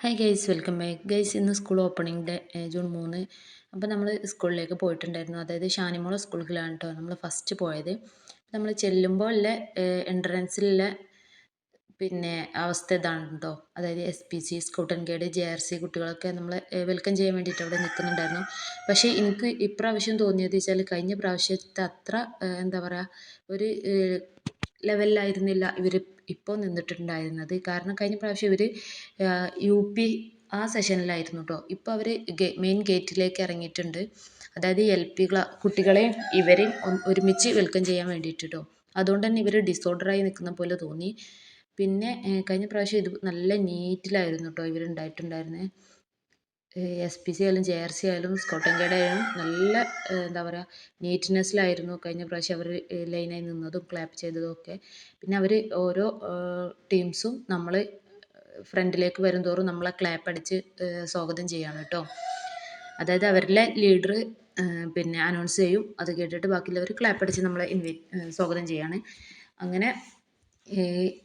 Hi guys welcome back guys ഇന്ന് school opening day June മൂന്ന്. അപ്പോൾ നമ്മൾ സ്കൂളിലേക്ക് പോയിട്ടുണ്ടായിരുന്നു. അതായത് ഷാനിമോള സ്കൂളിലാണ് കേട്ടോ നമ്മൾ ഫസ്റ്റ് പോയത്. നമ്മൾ ചെല്ലുമ്പോൾ ഉള്ള എൻട്രൻസിലുള്ള പിന്നെ അവസ്ഥ ഇതാണ് കേട്ടോ അതായത് S P C scout and guide J R C കുട്ടികളൊക്കെ നമ്മൾ വെൽക്കം ചെയ്യാൻ വേണ്ടിയിട്ട് അവിടെ നിൽക്കുന്നുണ്ടായിരുന്നു പക്ഷേ എനിക്ക് ഇപ്രാവശ്യം തോന്നിയത് വെച്ചാൽ കഴിഞ്ഞ പ്രാവശ്യത്തെ അത്ര എന്താ പറയുക ഒരു ലെവലിലായിരുന്നില്ല ഇവർ ഇപ്പോൾ നിന്നിട്ടുണ്ടായിരുന്നത്. കാരണം കഴിഞ്ഞ പ്രാവശ്യം ഇവർ യു പി ആ സെഷനിലായിരുന്നു കേട്ടോ ഇപ്പോൾ അവർ മെയിൻ ഗേറ്റിലേക്ക് ഇറങ്ങിയിട്ടുണ്ട്. അതായത് എൽ പി ക്ലാ കുട്ടികളെയും ഇവരെയും ഒരുമിച്ച് വെൽക്കം ചെയ്യാൻ വേണ്ടിയിട്ട് കേട്ടോ അതുകൊണ്ട് തന്നെ ഇവർ ഡിസോർഡറായി നിൽക്കുന്ന പോലെ തോന്നി. പിന്നെ കഴിഞ്ഞ പ്രാവശ്യം ഇത് നല്ല നീറ്റിലായിരുന്നു കേട്ടോ ഇവരുണ്ടായിട്ടുണ്ടായിരുന്നത് എസ് പി സി ആയാലും ജെ ആർ സി ആയാലും സ്കൗട്ട് ആൻഡ് ആയാലും നല്ല എന്താ പറയുക നീറ്റ്നെസ്സിലായിരുന്നു കഴിഞ്ഞ പ്രാവശ്യം അവർ ലൈനായി നിന്നതും ക്ലാപ്പ് ചെയ്തതും ഒക്കെ. പിന്നെ അവർ ഓരോ ടീംസും നമ്മൾ ഫ്രണ്ടിലേക്ക് വരും തോറും നമ്മളെ ക്ലാപ്പ് അടിച്ച് സ്വാഗതം ചെയ്യാണ് കേട്ടോ അതായത് അവരിലെ ലീഡർ പിന്നെ അനൗൺസ് ചെയ്യും. അത് കേട്ടിട്ട് ബാക്കിയുള്ളവർ ക്ലാപ്പ് അടിച്ച് നമ്മളെ ഇൻവൈറ്റ് സ്വാഗതം ചെയ്യാണ്. അങ്ങനെ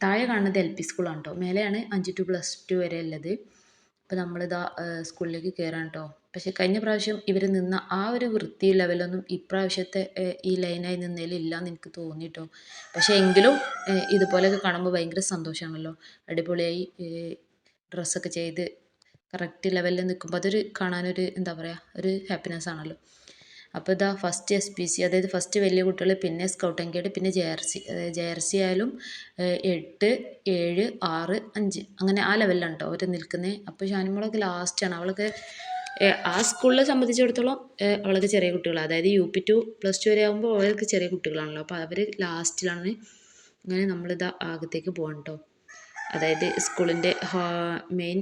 താഴെ കാണുന്നത് എൽ പി സ്കൂളാണ് കേട്ടോ മേലെയാണ് അഞ്ച് ടു പ്ലസ് ടു വരെ ഉള്ളത്. അപ്പോൾ നമ്മളിതാ സ്കൂളിലേക്ക് കയറാൻ കേട്ടോ പക്ഷേ കഴിഞ്ഞ പ്രാവശ്യം ഇവർ നിന്ന ആ ഒരു വൃത്തി ലെവലൊന്നും ഇപ്രാവശ്യത്തെ ഈ ലൈനായി നിന്നതിൽ ഇല്ലയെന്ന് എനിക്ക് തോന്നി കേട്ടോ പക്ഷേ എങ്കിലും ഇതുപോലെയൊക്കെ കാണുമ്പോൾ ഭയങ്കര സന്തോഷമാണല്ലോ. അടിപൊളിയായി ഡ്രസ്സൊക്കെ ചെയ്ത് കറക്റ്റ് ലെവലിൽ നിൽക്കുമ്പോൾ അതൊരു കാണാനൊരു എന്താ പറയുക ഒരു ഹാപ്പിനെസ് ആണല്ലോ അപ്പോൾ ഇതാ ഫസ്റ്റ് എസ് പി സി അതായത് ഫസ്റ്റ് വലിയ കുട്ടികൾ പിന്നെ സ്കൗട്ട് ആൻഡ് ഗൈഡ് പിന്നെ ജെ ആർ സി അതായത് ജെ ആർ സി ആയാലും എട്ട് ഏഴ് ആറ് അഞ്ച് അങ്ങനെ ആ ലെവലിലാണ് കേട്ടോ അവർ നിൽക്കുന്നത് അപ്പോൾ ഷാനിമോളൊക്കെ ലാസ്റ്റാണ് അവൾക്ക് ആ സ്കൂളിനെ സംബന്ധിച്ചിടത്തോളം അവളൊക്കെ ചെറിയ കുട്ടികളാണ് അതായത് U P to plus two വരെ ആകുമ്പോൾ അവർക്ക് ചെറിയ കുട്ടികളാണല്ലോ. അപ്പോൾ അവർ ലാസ്റ്റിലാണ് അങ്ങനെ നമ്മളിതാ ആകത്തേക്ക് പോകണം കേട്ടോ അതായത് സ്കൂളിന്റെ മെയിൻ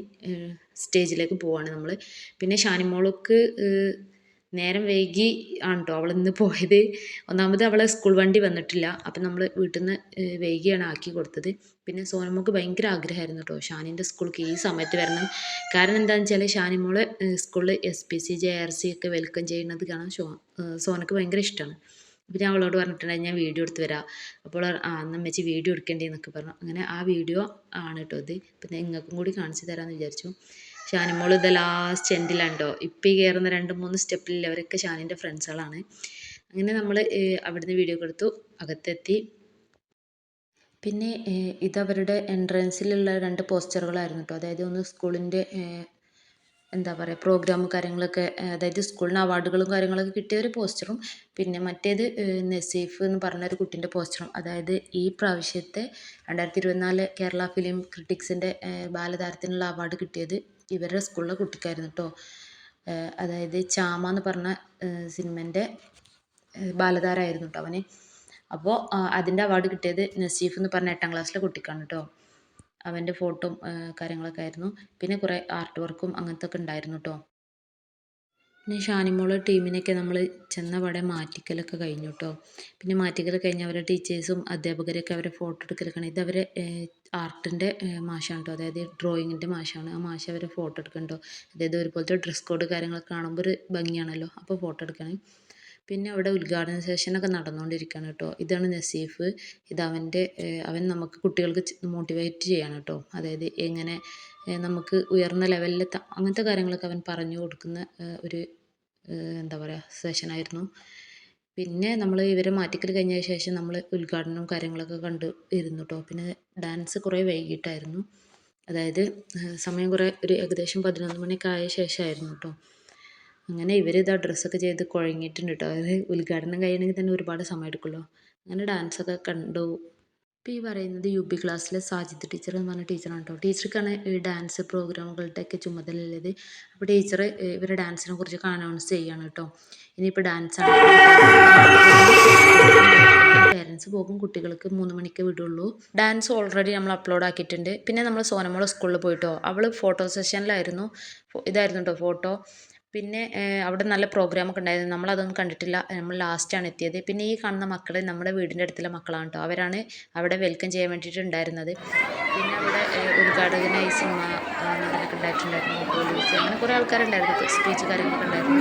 സ്റ്റേജിലേക്ക് പോവാണ് നമ്മൾ പിന്നെ ഷാനിമോൾക്ക് നേരം വൈകി ആണ് കേട്ടോ അവൾ ഇന്ന് പോയത്. ഒന്നാമത് അവളെ സ്കൂൾ വണ്ടി വന്നിട്ടില്ല. അപ്പം നമ്മൾ വീട്ടിൽ നിന്ന് വൈകിയാണ് ആക്കി കൊടുത്തത്. പിന്നെ സോനമ്മക്ക് ഭയങ്കര ആഗ്രഹമായിരുന്നു കേട്ടോ ഷാനിന്റെ സ്കൂൾക്ക് ഈ സമയത്ത് വരണം. കാരണം എന്താണെന്ന് വെച്ചാൽ ഷാനിമോൾ സ്കൂളിൽ S P C J R C ഒക്കെ വെൽക്കം ചെയ്യുന്നത് കാണാൻ ഷോ സോനക്ക് ഭയങ്കര ഇഷ്ടമാണ് ഞാൻ അവളോട് പറഞ്ഞിട്ടുണ്ടായി ഞാൻ വീഡിയോ എടുത്ത് വരാം. അപ്പോൾ ആ അമ്മച്ചി വീഡിയോ എടുക്കേണ്ടി എന്നൊക്കെ പറഞ്ഞു. അങ്ങനെ ആ വീഡിയോ ആണ് കേട്ടോ ഇത്. പിന്നെ നിങ്ങൾക്കും കൂടി കാണിച്ചു തരാമെന്ന് വിചാരിച്ചു. ഷാനിമോൾ ഇത് ലാസ്റ്റ് എൻഡിലുണ്ടോ? ഇപ്പം ഈ കയറുന്ന രണ്ട് മൂന്ന് സ്റ്റെപ്പിലുള്ളവരൊക്കെ ഷാനിന്റെ ഫ്രണ്ട്സുകളാണ് അങ്ങനെ നമ്മൾ അവിടുന്ന് വീഡിയോ എടുത്തു അകത്തെത്തി. പിന്നെ ഇതവരുടെ എൻട്രൻസിലുള്ള രണ്ട് പോസ്റ്ററുകളായിരുന്നു കേട്ടോ. അതായത് ഒന്ന് സ്കൂളിന്റെ എന്താ പറയുക പ്രോഗ്രാമും കാര്യങ്ങളൊക്കെ അതായത് സ്കൂളിന് അവാർഡുകളും കാര്യങ്ങളൊക്കെ കിട്ടിയ ഒരു പോസ്റ്ററും പിന്നെ മറ്റേത് നസീഫ് എന്ന് പറഞ്ഞ ഒരു കുട്ടീന്റെ പോസ്റ്ററും അതായത് ഈ പ്രാവശ്യത്തെ രണ്ടായിരത്തി ഇരുപത്തിനാല് കേരള ഫിലിം ക്രിട്ടിക്സിന്റെ ബാലതാരത്തിനുള്ള അവാർഡ് കിട്ടിയത് ഇവരുടെ സ്കൂളിലെ കുട്ടിക്കായിരുന്നു കേട്ടോ അതായത് ചാമ എന്ന് പറഞ്ഞ സിനിമേന്റെ ബാലതാരമായിരുന്നു കേട്ടോ അവന്. അപ്പോൾ അതിന്റെ അവാർഡ് കിട്ടിയത് നസീഫ് എന്ന് പറഞ്ഞ എട്ടാം ക്ലാസ്സിലെ കുട്ടിക്കാണ് കേട്ടോ അവന്റെ ഫോട്ടോ കാര്യങ്ങളൊക്കെ ആയിരുന്നു. പിന്നെ കുറേ ആർട്ട് വർക്കും അങ്ങനത്തെ ഒക്കെ ഉണ്ടായിരുന്നു കേട്ടോ പിന്നെ ഷാനിമോളെ ടീമിനെയൊക്കെ നമ്മൾ ചെന്നപാടെ മാറ്റിക്കലൊക്കെ കഴിഞ്ഞു കേട്ടോ പിന്നെ മാറ്റിക്കൽ കഴിഞ്ഞ് അവരെ ടീച്ചേഴ്സും അധ്യാപകരൊക്കെ അവരെ ഫോട്ടോ എടുക്കലൊക്കെയാണ്. ഇത് അവരെ ആർട്ടിന്റെ മാഷാണ് കേട്ടോ അതായത് ഡ്രോയിങ്ങിന്റെ മാഷാണ്. ആ മാഷ അവരെ ഫോട്ടോ എടുക്കണ്ടോ അതായത് ഒരുപോലത്തെ ഡ്രസ് കോഡ് കാര്യങ്ങളൊക്കെ കാണുമ്പോൾ ഒരു ഭംഗിയാണല്ലോ. അപ്പോൾ ഫോട്ടോ എടുക്കണം. പിന്നെ അവിടെ ഉദ്ഘാടന സെഷനൊക്കെ നടന്നുകൊണ്ടിരിക്കുകയാണ് കേട്ടോ. ഇതാണ് നസീഫ്. ഇത് അവന്റെ അവൻ നമുക്ക് കുട്ടികൾക്ക് മോട്ടിവേറ്റ് ചെയ്യാണ് കേട്ടോ. അതായത് എങ്ങനെ നമുക്ക് ഉയർന്ന ലെവലിൽ അങ്ങനത്തെ കാര്യങ്ങളൊക്കെ അവൻ പറഞ്ഞു കൊടുക്കുന്ന ഒരു എന്താ പറയുക സെഷനായിരുന്നു പിന്നെ നമ്മൾ ഇവരെ മാറ്റിക്കൽ കഴിഞ്ഞ ശേഷം നമ്മൾ ഉദ്ഘാടനവും കാര്യങ്ങളൊക്കെ കണ്ട് ഇരുന്നു കേട്ടോ. പിന്നെ ഡാൻസ് കുറേ വൈകിട്ടായിരുന്നു. അതായത് സമയം കുറേ ഒരു ഏകദേശം പതിനൊന്ന് മണിയൊക്കെ ആയ ശേഷമായിരുന്നു കേട്ടോ. അങ്ങനെ ഇവർ ആ ഡ്രസ്സൊക്കെ ചെയ്ത് കുഴങ്ങിയിട്ടുണ്ട് കേട്ടോ അതായത് ഉദ്ഘാടനം കഴിയണമെങ്കിൽ തന്നെ ഒരുപാട് സമയം എടുക്കുമല്ലോ അങ്ങനെ ഡാൻസൊക്കെ കണ്ടു. ഇപ്പോൾ ഈ പറയുന്നത് യു പി ക്ലാസ്സിലെ സാജിദ് ടീച്ചർ എന്ന് പറഞ്ഞ ടീച്ചറാണ് കേട്ടോ ടീച്ചർക്കാണ് ഈ ഡാൻസ് പ്രോഗ്രാമുകളുടെയൊക്കെ ചുമതല ഉള്ളത് അപ്പോൾ ടീച്ചർ ഇവരെ ഡാൻസിനെ കുറിച്ചൊക്കെ അനൗൺസ് ചെയ്യാണ് കേട്ടോ ഇനിയിപ്പോൾ ഡാൻസ് പേരൻസ് പോകും കുട്ടികൾക്ക് മൂന്ന് മണിക്ക് വിടുള്ളൂ. ഡാൻസ് ഓൾറെഡി നമ്മൾ അപ്ലോഡ് ആക്കിയിട്ടുണ്ട്. പിന്നെ നമ്മൾ സോനമോളെ സ്കൂളിൽ പോയിട്ടോ അവൾ ഫോട്ടോ സെഷനിലായിരുന്നു ഇതായിരുന്നു കേട്ടോ ഫോട്ടോ പിന്നെ അവിടെ നല്ല പ്രോഗ്രാമൊക്കെ ഉണ്ടായിരുന്നു. നമ്മളതൊന്നും കണ്ടിട്ടില്ല. നമ്മൾ ലാസ്റ്റാണ് എത്തിയത്. പിന്നെ ഈ കാണുന്ന മക്കൾ നമ്മുടെ വീടിന്റെ അടുത്തുള്ള മക്കളാണ് കേട്ടോ അവരാണ് അവിടെ വെൽക്കം ചെയ്യാൻ വേണ്ടിയിട്ട് ഉണ്ടായിരുന്നത്. പിന്നെ അവിടെ ഉദ്ഘാടകനായി സിനിമ നടനൊക്കെ ഉണ്ടായിട്ടുണ്ടായിരുന്നു. പോലീസ് അങ്ങനെ കുറേ ആൾക്കാരുണ്ടായിരുന്നു. സ്പീച്ച് കാര്യങ്ങളൊക്കെ ഉണ്ടായിരുന്നു.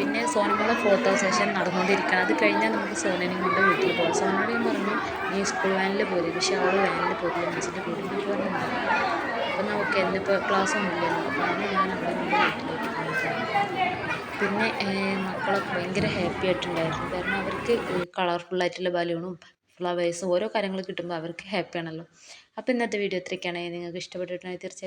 പിന്നെ സോനമോളെ ഫോട്ടോ സെഷൻ നടന്നുകൊണ്ടിരിക്കുകയാണ്. അത് കഴിഞ്ഞാൽ നമുക്ക് സോനനെയും കൊണ്ട് വീട്ടിൽ പോകാം. സോനോട് ഞാൻ പറഞ്ഞു നീ സ്കൂൾ വാനിൽ പോരും. പക്ഷേ അവൾ വാനിൽ പോരില്ല മനസ്സിന്റെ കൂടെ പറഞ്ഞു അപ്പം നമുക്ക് ഇന്നിപ്പോൾ ക്ലാസ് ഒന്നും ഇല്ലല്ലോ. അപ്പോൾ അങ്ങനെ ഞാൻ അവിടെ നിന്ന് വീട്ടിലേക്ക് പോയതാണ് പിന്നെ മക്കളൊക്കെ ഭയങ്കര ഹാപ്പി ആയിട്ടുണ്ടായിരുന്നു. കാരണം അവർക്ക് കളർഫുൾ ആയിട്ടുള്ള ബലൂണും ഫ്ലവേഴ്സും ഓരോ കാര്യങ്ങൾ കിട്ടുമ്പോൾ അവർക്ക് ഹാപ്പിയാണല്ലോ അപ്പോൾ ഇന്നത്തെ വീഡിയോ ഇത്രയൊക്കെയാണ്. നിങ്ങൾക്ക് ഇഷ്ടപ്പെട്ടിട്ടുണ്ടെങ്കിൽ തീർച്ചയായിട്ടും